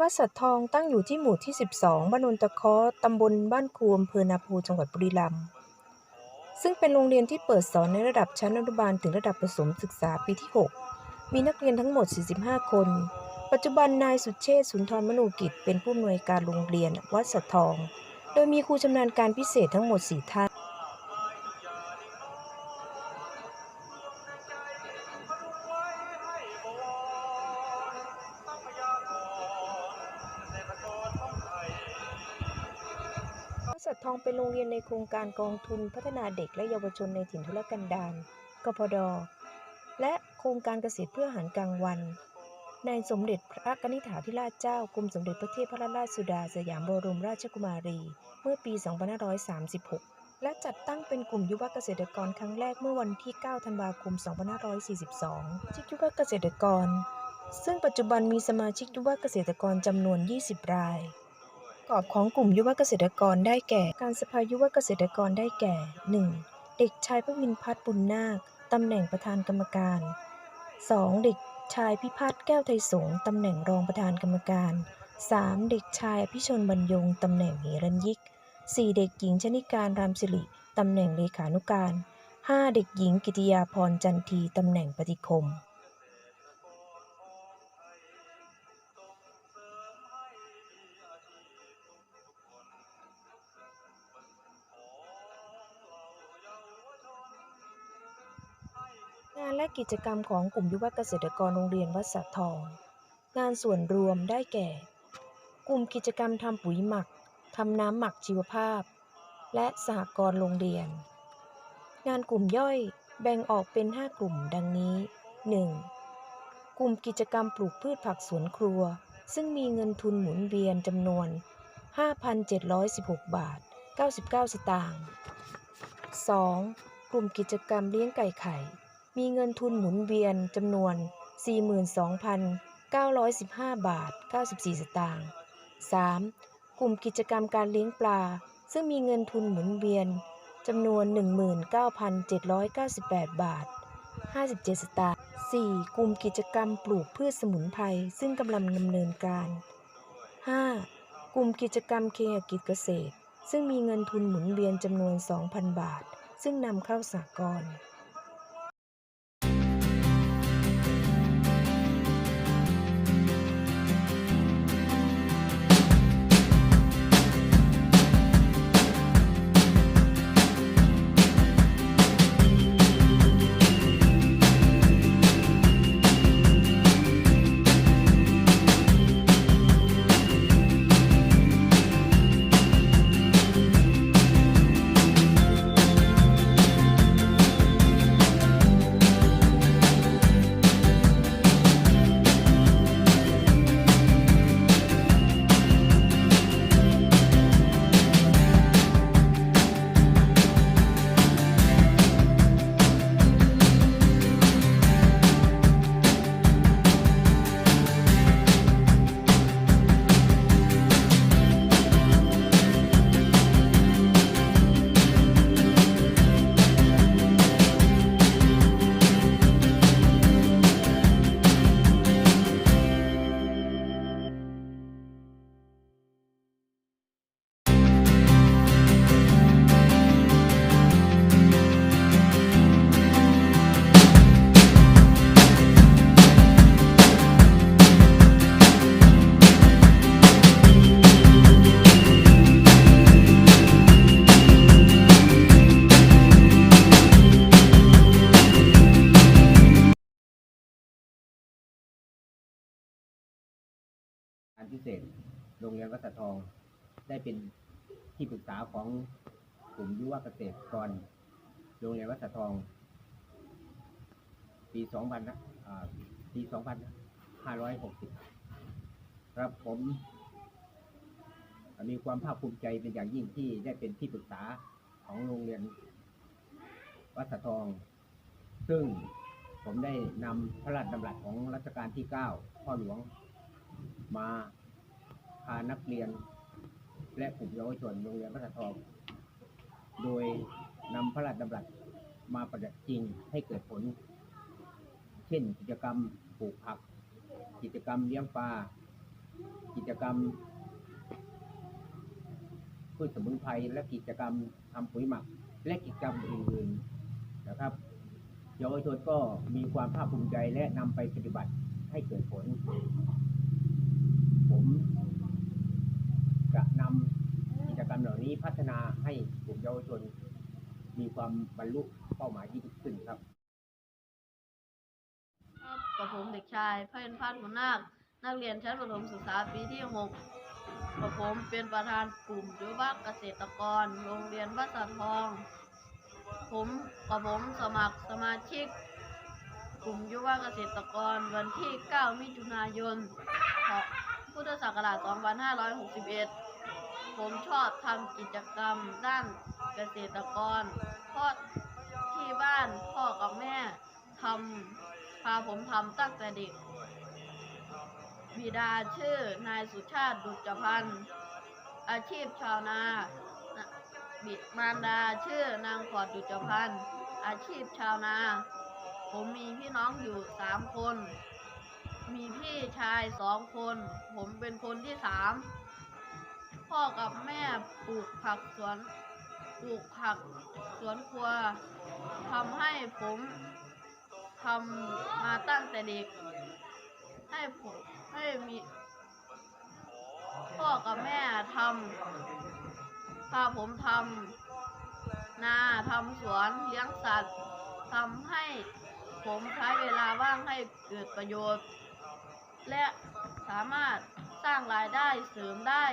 วัดสัตทองตั้งอยู่ที่หมู่ที่ 12 บ้านนนตะเคาะตำบลบ้านครูอำเภอนาโพจังหวัดบุรีรัมย์ ซึ่งเป็นโรงเรียนที่เปิดสอนในระดับชั้นอนุบาลถึงระดับประถมศึกษาปีที่ 6 มีนักเรียนทั้งหมด 45 คน ปัจจุบันนายสุเชษสุนทรมนูกิจ เป็นผู้อำนวยการโรงเรียนวัดสัตทอง โดยมีครูชำนาญการพิเศษทั้งหมด 4 ท่าน องเป็นโรงเรียนในโครงการกองทุนพัฒนาเด็กและเยาวชนในถิ่นทุรกันดารกพด และโครงการเกษตรเพื่ออาหารกลางวัน ในสมเด็จพระกนิษฐาธิราชเจ้ากรมสมเด็จพระเทพรัตนราชสุดาสยามบรมราชกุมารี เมื่อปี 2536 และจัดตั้งเป็นกลุ่มยุวเกษตรกรครั้งแรกเมื่อวันที่ 9 ธันวาคม 2542จิกยุวเกษตรกร ซึ่งปัจจุบันมีสมาชิกยุวเกษตรกรจำนวน 20 ราย กรอบของกลุ่มยุวเกษตรกรได้แก่ การสภายุวเกษตรกรได้แก่ 1. เด็กชายพวินพัฒน์บุญนาคตำแหน่งประธานกรรมการ 2. เด็กชายพิพัฒน์แก้วไทยสงฆ์ตำแหน่งรองประธานกรรมการ 3. เด็กชายอภิชนบรรยงตำแหน่งเหรัญยิก 4. เด็กหญิงชนิการรามสิริตำแหน่งเลขานุการ 5. เด็กหญิงกิติยาพรจันทีตำแหน่งปฏิคมานและกิจกรรมของกลุ่มยุวเกษตรกรโรงเรียนวัดสะทอง งานส่วนรวมได้แก่ กลุ่มกิจกรรมทำปุ๋ยหมักทำน้ำหมักชีวภาพ และสหกรณ์โรงเรียน งานกลุ่มย่อยแบ่งออกเป็น 5 กลุ่มดังนี้ 1. กลุ่มกิจกรรมปลูกพืชผักสวนครัว ซึ่งมีเงินทุนหมุนเวียนจำนวน 5,716 บาท 99 สตางค์ 2. กลุ่มกิจกรรมเลี้ยงไก่ไข่ มีเงินทุนหมุนเวียนจำนวน 42,915 บาท 94 สตางค์ 3. กลุ่มกิจกรรมการเลี้ยงปลา ซึ่งมีเงินทุนหมุนเวียนจำนวน 19,798 บาท 57 สตางค์ 4. กลุ่มกิจกรรมปลูกพืชสมุนไพรซึ่งกำลังดำเนินการ 5. กลุ่มกิจกรรมเคหกิจเกษตร ซึ่งมีเงินทุนหมุนเวียนจำนวน 2,000 บาท ซึ่งนำเข้าสากล พิเศษ โรงเรียนวัดสะทอง ได้เป็นที่ปรึกษาของกลุ่มยุวเกษตรกรโรงเรียนวัดสะทอง ปี 2000นะอ่าปี2560 ครับผมมีความภาคภูมิใจเป็นอย่างยิ่งที่ได้เป็นที่ปรึกษาของโรงเรียนวัดสะทอง ซึ่งผมได้นำพระราชดำรัสของรัชกาลที่ 9 พ่อหลวงมา พานักเรียน และกลุ่มเยาวชนโรงเรียนวัดสะทอง โดยนำพระราชดำรัสมาประดับจริงให้เกิดผล เช่น กิจกรรมปลูกผัก กิจกรรมเลี้ยงปลา กิจกรรมพืชสมุนไพรและกิจกรรมทำปุ๋ยหมัก และกิจกรรมอื่นๆนะครับเยาวชนก็มีความภาคภูมิใจและนำไปปฏิบัติให้เกิดผล ผม จะนำกิจกรรมเหล่านี้พัฒนาให้กลุ่มเยาวชน มีความบรรลุเป้าหมายยิ่งขึ้นครับครับกับผมเด็กชายพระเพ็ญพัฒน์หัวนาคนักเรียนชั้นประถมศึกษาปีที่6กับผมเป็นประธานกลุ่มยุวเกษตรกร โรงเรียนวัดสะทอง ผมกับผมสมัครสมาชิก กลุ่มยุวเกษตรกรวันที่ 9 มิถุนายนพุทธศักราช 2561 ผมชอบทำกิจกรรมด้านเกษตรกรเพราะที่บ้านพ่อกับแม่ทำพาผมทำตั้งแต่เด็ก บิดาชื่อนายสุชาติดุจพันธ์อาชีพชาวนา บิดมารดาชื่อนางขอดดุจพันธ์อาชีพชาวนา ผมมีพี่น้องอยู่สามคน มีพี่ชายสองคน ผมเป็นคนที่สาม พ่อกับแม่ปลูกผักสวนปลูกผักสวนครัวทำให้ผมทำมาตั้งแต่เด็ก ให้ผมให้มีพ่อกับแม่ทำพาผมทำนาทำสวนเลี้ยงสัตว์ทำให้ผมใช้เวลาว่างให้เกิดประโยชน์ และสามารถสร้างรายได้เสริมได้